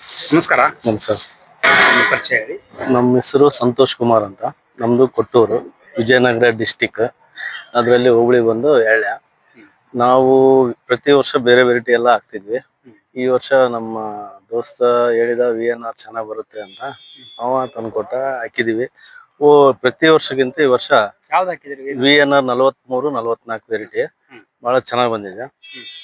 ನಮಸ್ಕಾರ. ನಮಸ್ಕಾರ. ನಿಮ್ಮ ಪರಿಚಯ ಹೇಳಿ. ನಮ್ಮ ಹೆಸರು ಸಂತೋಷ್ ಕುಮಾರ್ ಅಂತ. ನಮ್ದು ಕೊಟ್ಟೂರು ವಿಜಯನಗರ ಡಿಸ್ಟಿಕ್ ಅದರಲ್ಲಿ ಹೋಬಳಿ ಬಂದು ಎಳ್ಯ ನಾವು ಪ್ರತಿ ವರ್ಷ ಬೇರೆ ವೆರೈಟಿ ಎಲ್ಲ ಹಾಕ್ತಿದ್ವಿ. ಈ ವರ್ಷ ನಮ್ಮ ದೋಸ್ತ ಹೇಳಿದ ವಿ ಎನ್ ಆರ್ ಚೆನ್ನಾಗ್ ಬರುತ್ತೆ ಅಂತ ಅವ ತಂದ್ಕೊಟ್ಟ ಹಾಕಿದೀವಿ. ಓ ಪ್ರತಿ ವರ್ಷಕ್ಕಿಂತ ಈ ವರ್ಷ ಯಾವ್ದು ಹಾಕಿದ್ರಿ ವಿ ಎನ್ ಆರ್ ನಲವತ್ಮೂರು ನಲವತ್ನಾಲ್ಕು ವೆರೈಟಿ ಬಹಳ ಚೆನ್ನಾಗ್ ಬಂದಿದೆ.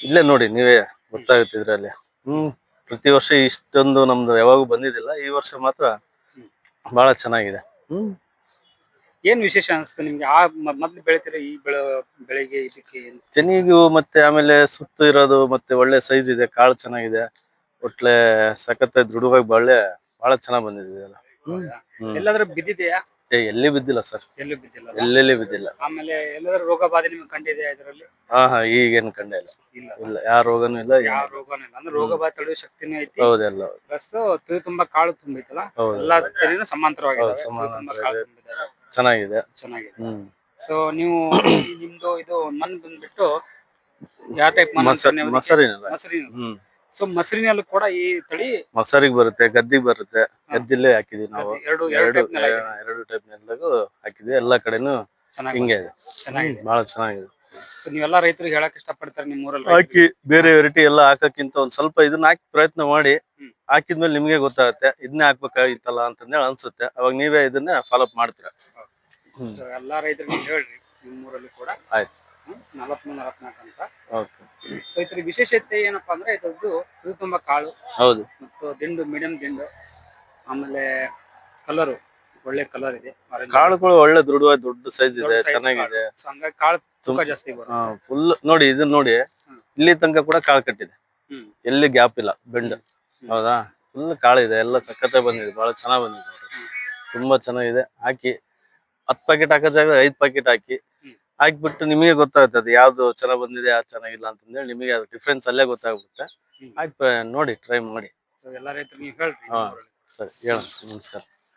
ಇಲ್ಲೇ ನೋಡಿ ನೀವೇ ಗೊತ್ತಾಗುತ್ತೆ ಇದ್ರಲ್ಲಿ. ಹ್ಮ್. ಪ್ರತಿ ವರ್ಷ ಇಷ್ಟೊಂದು ನಮ್ದು ಯಾವಾಗೂ ಬಂದಿದ್ದಿಲ್ಲ ಈ ವರ್ಷ ಮಾತ್ರ ಬಹಳ ಚೆನ್ನಾಗಿದೆ. ಹ್ಮ್. ಏನ್ ವಿಶೇಷ ಅನಿಸ್ತು ನಿಮ್ಗೆ? ಆ ಮ- ಮೊದ್ಲು ಬೆಳಿತೀರ ಈ ಬೆಳೆ ಬೆಳೆಗೆ ಇದಕ್ಕೆ ಏನ್- ಚೆನ್ನಿಗೂ ಮತ್ತೆ ಆಮೇಲೆ ಸುತ್ತ ಇರೋದು ಮತ್ತೆ ಒಳ್ಳೆ ಸೈಜ್ ಇದೆ ಕಾಳು ಚೆನ್ನಾಗಿದೆ. ಒಟ್ಲೆ ಸಖತ್ ದೃಢವಾಗಿ ಒಳ್ಳೆ ಬಹಳ ಚೆನ್ನಾಗ್ ಬಂದಿದೆ ಇದೆಲ್ಲ. ಹ್ಮ್. ಹ್ಮ್. ಎಲ್ಲಾದ್ರೂ ಬಿದ್ದಿದೆಯಾ? ಎಲ್ಲಿ ಬಿದ್ದಿಲ್ಲ ಸರ್? ಎಲ್ಲೂ ಬಿದ್ದಿಲ್ಲ ಎಲ್ಲೆಲ್ಲಿ ಬಿದ್ದಿಲ್ಲ? ಆಮೇಲೆ ಎಲ್ಲಾದ್ರೂ ರೋಗ ಬಾಧೆ ನಿಮ್ಗೆ ಕಂಡಿದೆಯಾ ಇದರಲ್ಲಿ? ಹಾ ಹಾ ಈಗೇನ್ ಕಂಡ ಇಲ್ಲ. ಇಲ್ಲ. ಇಲ್ಲ ಯಾವ ರೋಗನೂ ಇಲ್ಲ ಯಾವ ಏನಿಲ್ಲ. ರೋಗನೂ ಇಲ್ಲ. ಅಂದ್ರೆ ರೋಗ ಬಾಧೆ ತಡೆಯುವ ಶಕ್ತಿನೂ ಐತಿ. ಹೌದೆಲ್ಲ ಪ್ಲಸ್ ತುದಿ ತುಂಬಾ ಕಾಳು ತುಂಬಿತ್ತಲ್ಲ? ಹೌದು. ಎಲ್ಲಾ ತೆರಿನೂ ಸಮಾಂತರವಾಗಿದೆ ಹೌದು, ಸಮಾನಾಂತರ ಕಾಳು ಇದೆ. ತುಂಬಿದಾವೆ ಚೆನ್ನಾಗಿದೆ. ಚೆನ್ನಾಗಿದೆ. ಹ್ಮ್. ಸೊ ನೀವು ನಿಮ್ದು ಇದು ಮನ್ ಬಂದ್ಬಿಟ್ಟು ಯಾವ ಟೈಪ್ ಮಣ್ಣು ಮಸ ಮಸರಿನಲ್ಲ. ಹ್ಮ್. ಸೊ ಮಸರಿನಲ್ಲೂ ಕೂಡ ಈ ತಳಿ ಮಸರಿಗೆ ಬರುತ್ತೆ ಗದ್ದಿಗೆ ಬರುತ್ತೆ. ಗದ್ದಿಲ್ಲೇ ಹಾಕಿದೀವಿ ನಾವು. ಎರಡು ಎರಡು ಎರಡು type ನೆಲ ಇದೆ. ಎರಡು ಟೈಪ್ ನೆಲ್ದಾಗೂ ಹಾಕಿದ್ವಿ. ಎಲ್ಲಾ ಕಡೆನೂ ಚೆನ್ನಾಗಿ ಹಿಂಗೆ ಇದೆ. ಚೆನ್ನಾಗಿದೆ. ಬಹಳ ಚೆನ್ನಾಗಿದೆ. ಸೊ ನೀವೆಲ್ಲ ರೈತರಿಗೆ ಹೇಳಕ್ ಇಷ್ಟಪಡ್ತಾರೆ ನಿಮ್ಮ ಊರಲ್ಲಿ ಹಾಕಿ ಬೇರೆ ವೆರೈಟಿ ಎಲ್ಲ ಹಾಕಕ್ಕಿಂತ ಒಂದ್ ಸ್ವಲ್ಪ ಇದನ್ನ ಹಾಕಿ ಪ್ರಯತ್ನ ಮಾಡಿ ಹ್ಮ್. ಹಾಕಿದ್ಮೇಲೆ ನಿಮ್ಗೆ ಗೊತ್ತಾಗುತ್ತೆ. ಇದನ್ನೇ ಹಾಕ್ಬೇಕಾಗಿತ್ತಲ್ಲ ಅಂತಂದೇಳಿ ಅನ್ಸುತ್ತೆ. ಅವಾಗ ನೀವೇ ಇದನ್ನ ಫಾಲೋಅಪ್ ಮಾಡ್ತೀರಾ. ಎಲ್ಲಾ ರೈತರಿಗೆ ಹೇಳ್ರಿ ನಿಮ್ಮ ಊರಲ್ಲಿ ಕೂಡ. ಆಯ್ತು. ನಲವತ್ಮೂರು ನಲವತ್ನಾಲ್ಕು ಅಂತ. ಓಕೆ ಸೊ ಇದ್ರ ವಿಶೇಷತೆ ಏನಪ್ಪಾ ಅಂದ್ರೆ ಇದ್ರದ್ದು ಇದು ತುಂಬಾ ಕಾಳು ಹೌದು. ಮತ್ತು ದಿಂಡು ಮೀಡಿಯಂ ದಿಂಡು ಆಮೇಲೆ ಕಲರ್ ಒಳ್ಳೆ ಕಲರ್ ಇದೆ. orange ಕಾಳುಗಳು ಒಳ್ಳೆ ದೃಢವಾಗಿ ದೊಡ್ಡ ಸೈಜ್ ದೊಡ್ಡ ಇದೆ size ಚೆನ್ನಾಗಿದೆ. ಕಾಳು. So ಹಂಗಾಗಿ ಕಾಳು ತೂಕ ಜಾಸ್ತಿ ಬರುತ್ತೆ. ಫುಲ್ ನೋಡಿ ಇದನ್ನ ನೋಡಿ ಇಲ್ಲಿ ತನಕ ಕೂಡ ಕಾಳು ಕಟ್ಟಿದೆ. ಹ್ಮ್. ಎಲ್ಲಿ ಗ್ಯಾಪ್ ಇಲ್ಲ ಬೆಂಡ್. ಹೌದಾ? ಫುಲ್ ಕಾಳಿದೆ ಎಲ್ಲ ಸಖತ್ತೆ ಬಂದಿದೆ ಬಹಳ ಚೆನ್ನಾಗಿ ಬಂದಿದೆ ನೋಡ್ರಿ. ತುಂಬಾ ಚೆನ್ನಾಗಿದೆ. ಹಾಕಿ ಹತ್ ಪ್ಯಾಕೆಟ್ ಹಾಕೋ ಜಾಗ ಐದ್ ಪ್ಯಾಕೆಟ್ ಹಾಕಿ. ಹಾಕ್ಬಿಟ್ಟು ನಿಮಗೆ ಗೊತ್ತಾಗುತ್ತೆ ಅದು ಯಾವ್ದು ಚೆನ್ನಾಗ್ ಬಂದಿದೆ ಯಾವ್ದು ಚೆನ್ನಾಗಿಲ್ಲ ಹೇಳಿ ನಿಮಗೆ ಅದು ಡಿಫ್ರೆನ್ಸ್ ಅಲ್ಲೇ ಗೊತ್ತಾಗ್ಬಿಡುತ್ತೆ. ಹಾಕಿ ನೋಡಿ ಟ್ರೈ ಮಾಡಿ ಸೊ ಎಲ್ಲಾ ನೀವು ಹೇಳ್ರಿ ಹಾ. ಸರಿ ಹೇಳ ನಮಸ್ಕಾರ